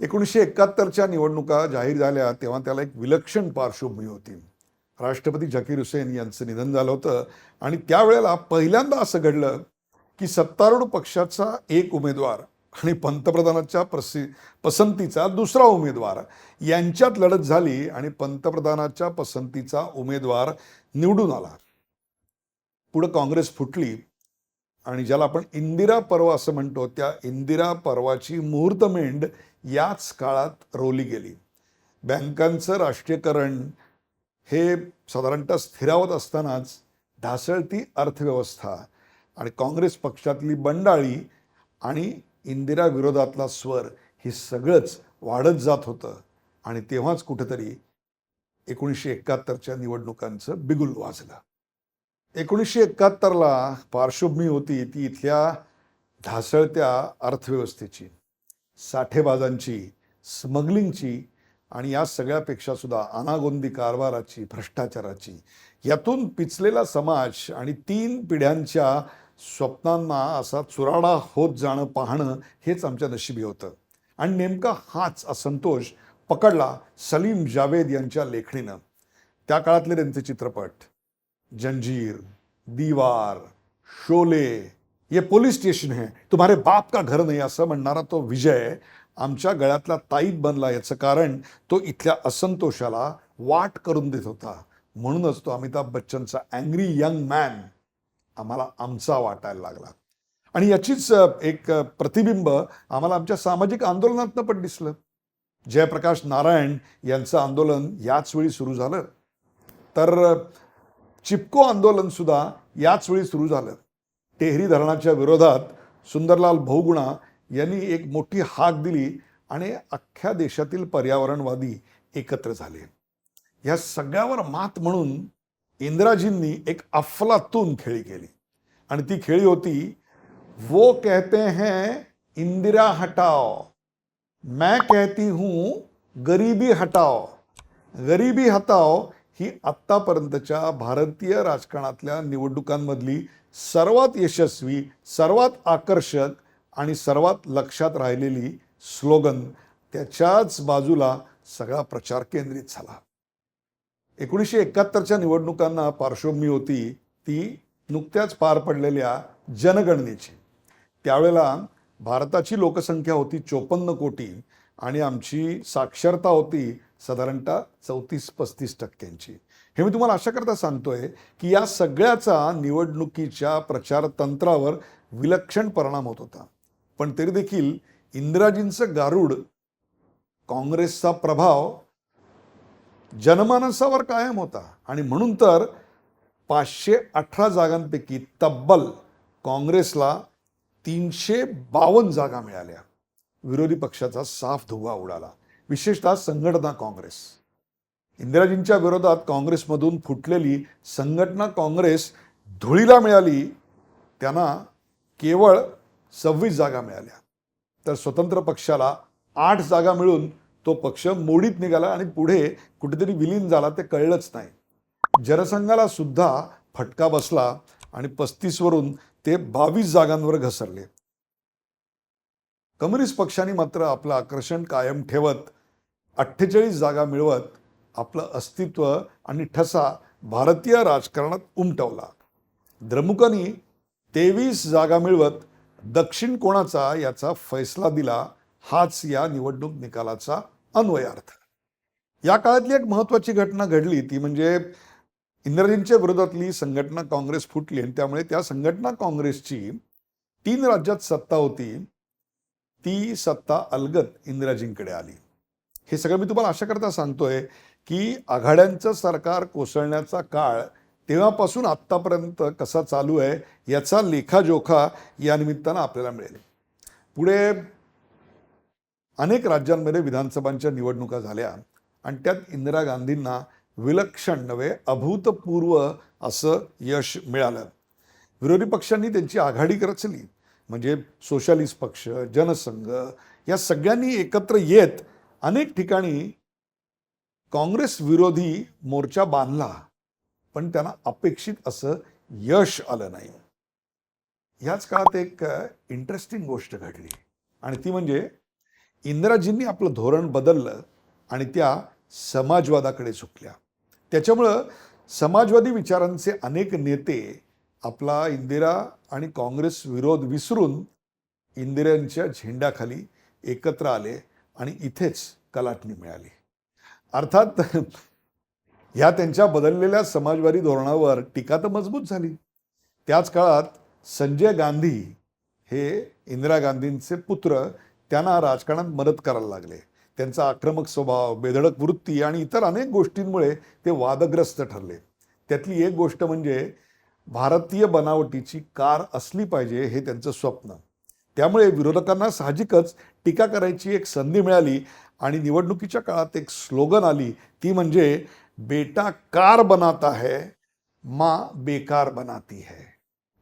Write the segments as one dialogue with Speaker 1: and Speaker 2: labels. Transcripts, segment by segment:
Speaker 1: एकोणीसशे एकाहत्तरच्या निवडणुका जाहीर झाल्या तेव्हा त्याला एक विलक्षण पार्श्वभूमी होती. राष्ट्रपती झाकीर हुसेन यांचं निधन झालं होतं आणि त्यावेळेला पहिल्यांदा असं घडलं की सत्तारूढ पक्षाचा एक उमेदवार आणि पंतप्रधानाच्या प्रसि पसंतीचा दुसरा उमेदवार. यांच्यात लढत झाली आणि पंतप्रधानाच्या पसंतीचा उमेदवार निवडून आला. पुढं काँग्रेस फुटली आणि ज्याला आपण इंदिरा पर्व असं म्हणतो त्या इंदिरा पर्वाची मुहूर्तमेंड याच काळात रोवली गेली. बँकांचं राष्ट्रीयकरण हे साधारणतः स्थिरावत असतानाच ढासळती अर्थव्यवस्था आणि काँग्रेस पक्षातली बंडाळी आणि इंदिरा विरोधातला स्वर हे सगळंच वाढत जात होतं. आणि तेव्हाच कुठेतरी एकोणीसशे एकाहत्तरच्या निवडणुकांचं बिगुल वाजलं. एकोणीसशे एकाहत्तरला पार्श्वभूमी होती ती इथल्या ढासळत्या अर्थव्यवस्थेची साठेबाजांची स्मगलिंगची आणि या सगळ्यापेक्षा सुद्धा अनागोंदी कारभाराची भ्रष्टाचाराची यातून पिचलेला समाज आणि तीन पिढ्यांच्या स्वप्नांना असा चुराडा होत जाणं पाहणं हेच आमच्या नशिबी होतं. आणि नेमका हाच असंतोष पकडला सलीम जावेद यांच्या लेखणीनं. त्या काळातले त्यांचे चित्रपट. जंजीर दीवार शोले ये पोलीस स्टेशन है। तुम्हारे बाप का घर नाही असं म्हणणारा तो विजय आमच्या गळ्यातला ताईत बनला याचं कारण तो इथल्या असंतोषाला वाट करून देत होता. म्हणूनच तो अमिताभ बच्चनचा अँग्री यंग मॅन आम्हाला आमचा वाटायला लागला. आणि याचीच एक प्रतिबिंब आम्हाला आमच्या सामाजिक आंदोलनातनं पण दिसलं. जयप्रकाश नारायण यांचं आंदोलन याच वेळी सुरू झालं. तर चिपको आंदोलन सुद्धा याच वेळी सुरू झालं. टेहरी धरणाच्या विरोधात सुंदरलाल बहुगुणा यांनी एक मोठी हाक दिली आणि अख्ख्या देशातील पर्यावरणवादी एकत्र झाले. या सगळ्यावर मात म्हणून इंदिराजींनी एक अफलातून खेळी केली. आणि ती खेळी होती वो कहते हैं इंदिरा हटाओ मैं कहती हूं गरीबी हटाओ गरीबी हटाओ ही आत्तापर्यंतच्या भारतीय राजकारणातल्या निवडणुकांमधली सर्वात यशस्वी सर्वात आकर्षक आणि सर्वात लक्षात राहिलेली स्लोगन त्याच्याच बाजूला सगळा प्रचार केंद्रित झाला. एकोणीसशे एकाहत्तरच्या निवडणुकांना पार्श्वभूमी होती ती नुकत्याच पार पडलेल्या जनगणनेची. त्यावेळेला भारताची लोकसंख्या होती चोपन्न कोटी आणि आमची साक्षरता होती साधारणतः चौतीस पस्तीस टक्क्यांची. हे मी तुम्हाला अशा करता सांगतोय की या सगळ्याचा निवडणुकीच्या प्रचार तंत्रावर विलक्षण परिणाम होत होता. पण तरी देखील इंदिराजींचं गारुड काँग्रेसचा प्रभाव जनमानसावर कायम होता. आणि म्हणून तर पाचशे अठरा जागांपैकी तब्बल काँग्रेसला तीनशे बावन्न जागा मिळाल्या. विरोधी पक्षाचा साफ धुवा उडाला. विशेषतः संघटना काँग्रेस. इंदिराजींच्या विरोधात काँग्रेसमधून फुटलेली संघटना काँग्रेस धुळीला मिळाली त्यांना केवळ सव्वीस जागा मिळाल्या. तर स्वतंत्र पक्षाला आठ जागा मिळून तो पक्ष मोडीत निघाला आणि पुढे कुठेतरी विलीन झाला ते कळलंच नाही. जनसंघाला सुद्धा फटका बसला आणि पस्तीसवरून ते बावीस जागांवर घसरले. कम्युनिस्ट पक्षाने मात्र आपलं आकर्षण कायम ठेवत अठ्ठेचाळीस जागा मिळवत आपलं अस्तित्व आणि ठसा भारतीय राजकारणात उमटवला. द्रमुकांनी तेवीस जागा मिळवत दक्षिण कोणाचा याचा फैसला दिला हाच या निवडणूक निकालाचा अन्वयार्थ. या काळातली एक महत्त्वाची घटना घडली ती म्हणजे इंद्रजींच्या विरोधातली संघटना काँग्रेस फुटली आणि त्यामुळे त्या संघटना काँग्रेसची तीन राज्यात सत्ता होती. ती सत्ता अलगत इंदिराजींकडे आली. हे सगळं मी तुम्हाला अशा करता सांगतोय की आघाड्यांचं सरकार कोसळण्याचा काळ तेव्हापासून आत्तापर्यंत कसा चालू आहे याचा लेखाजोखा या निमित्तानं आपल्याला मिळेल. पुढे अनेक राज्यांमध्ये विधानसभांच्या निवडणुका झाल्या आणि त्यात इंदिरा गांधींना विलक्षण नव्हे अभूतपूर्व असं यश मिळालं. विरोधी पक्षांनी त्यांची आघाडी रचली. म्हणजे सोशलिस्ट पक्ष जनसंघ या सगळ्यांनी एकत्र येत अनेक ठिकाणी काँग्रेस विरोधी मोर्चा बांधला. पण त्यांना अपेक्षित असं यश आलं नाही. ह्याच काळात एक इंटरेस्टिंग गोष्ट घडली. आणि ती म्हणजे इंदिराजींनी आपलं धोरण बदललं आणि त्या समाजवादाकडे झुकल्या. त्याच्यामुळं समाजवादी विचारांचे अनेक नेते आपला इंदिरा आणि काँग्रेस विरोध विसरून इंदिरांच्या झेंड्याखाली एकत्र आले आणि इथेच कलाटणी मिळाली. अर्थात ह्या त्यांच्या बदललेल्या समाजवादी धोरणावर टीका तर मजबूत झाली. त्याच काळात संजय गांधी हे इंदिरा गांधींचे पुत्र त्यांना राजकारणात मदत करायला लागले. त्यांचा आक्रमक स्वभाव बेधडक वृत्ती आणि इतर अनेक गोष्टींमुळे ते वादग्रस्त ठरले. त्यातली एक गोष्ट म्हणजे भारतीय बनावटीची कार असली पाहिजे हे त्यांचं स्वप्न. त्यामुळे विरोधकांना साहजिकच टीका करायची एक संधी मिळाली आणि निवडणुकीच्या काळात एक स्लोगन आली ती म्हणजे बेटा कार बनाता है माँ बेकार बनाती है.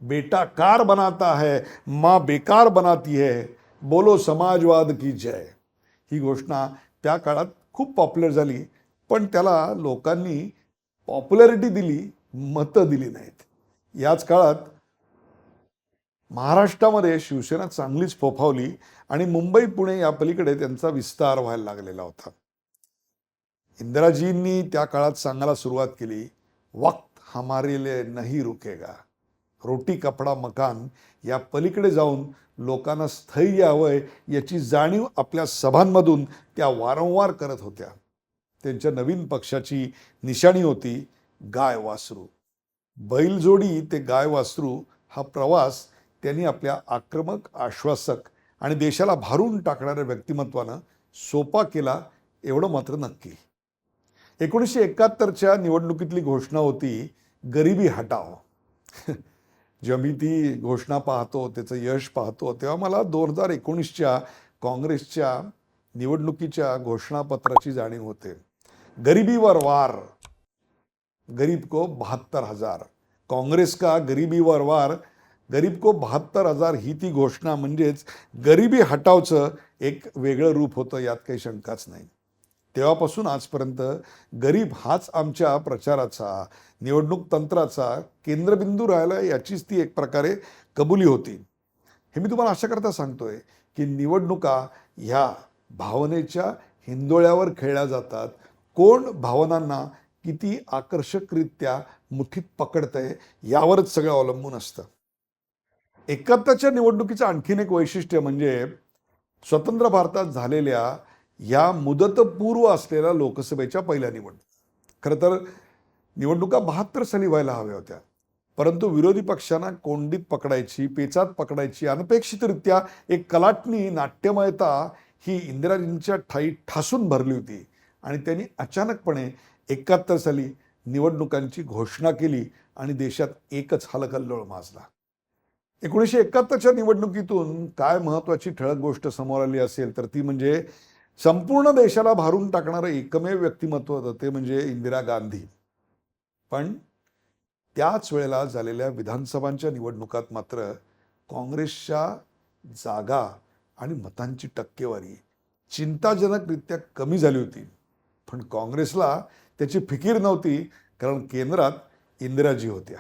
Speaker 1: बेटा कार बनाता है माँ बेकार बनाती है बोलो समाजवाद की जय. ही घोषणा त्या काळात खूप पॉप्युलर झाली पण त्याला लोकांनी पॉप्युलॅरिटी दिली मतं दिली नाहीत. याच काळात महाराष्ट्रामध्ये शिवसेना चांगलीच फोफावली आणि मुंबई पुणे या पलीकडे त्यांचा विस्तार व्हायला लागलेला होता. इंदिराजींनी त्या काळात सांगायला सुरुवात केली वक्त हमारे नाही रुकेगा. रोटी कपडा मकान या पलीकडे जाऊन लोकांना स्थैर्य हवंय याची जाणीव आपल्या सभांमधून त्या वारंवार करत होत्या. त्यांच्या नवीन पक्षाची निशाणी होती गाय वासरू बैलजोडी ते गाय वासरू हा प्रवास त्यांनी आपल्या आक्रमक आश्वासक आणि देशाला भारून टाकणाऱ्या व्यक्तिमत्वानं सोपा केला एवढं मात्र नक्की. एकोणीसशे एकाहत्तरच्या निवडणुकीतली घोषणा होती गरिबी हटाव जेव्हा मी ती घोषणा पाहतो त्याचं यश पाहतो तेव्हा मला दोन हजार एकोणीसच्या काँग्रेसच्या निवडणुकीच्या घोषणापत्राची जाणीव होते. गरिबीवर वार. गरीब को बहत्तर हजार। काँग्रेस का गरिबीवर वार गरीब को बहात्तर हजार ही ती घोषणा म्हणजेच गरिबी हटावचं एक वेगळं रूप होतं यात काही शंकाच नाही. तेव्हापासून आजपर्यंत गरीब हाच आमच्या प्रचाराचा निवडणूक तंत्राचा केंद्रबिंदू राहिला याचीच ती एक प्रकारे कबुली होती. हे मी तुम्हाला अशा करता सांगतोय की निवडणुका ह्या भावनेच्या हिंदोळ्यावर खेळल्या जातात. कोण भावनांना किती आकर्षकरित्या मुठीत पकडतंय यावरच सगळं अवलंबून असतं. एकाहत्तरच्या निवडणुकीचं आणखीन एक वैशिष्ट्य म्हणजे स्वतंत्र भारतात झालेल्या या मुदतपूर्व असलेल्या लोकसभेच्या पहिल्या निवडणूक. खरं तर निवडणुका बहात्तर साली व्हायला हव्या होत्या. परंतु विरोधी पक्षांना कोंडीत पकडायची पेचात पकडायची अनपेक्षितरित्या एक कलाटणी नाट्यमयता ही इंदिराजींच्या ठाई ठासून भरली होती. आणि त्यांनी अचानकपणे एकाहत्तर साली निवडणुकांची घोषणा केली आणि देशात एकच हलकल्लोळ माजला. एकोणीसशे एकाहत्तरच्या निवडणुकीतून काय महत्वाची ठळक गोष्ट समोर आली असेल तर ती म्हणजे संपूर्ण देशाला भारून टाकणारं एकमेव व्यक्तिमत्व होतं ते म्हणजे इंदिरा गांधी. पण त्याच वेळेला झालेल्या विधानसभांच्या निवडणुकात मात्र काँग्रेसच्या जागा आणि मतांची टक्केवारी चिंताजनकरित्या कमी झाली होती. पण काँग्रेसला त्याची फिकीर नव्हती कारण केंद्रात इंदिराजी होत्या.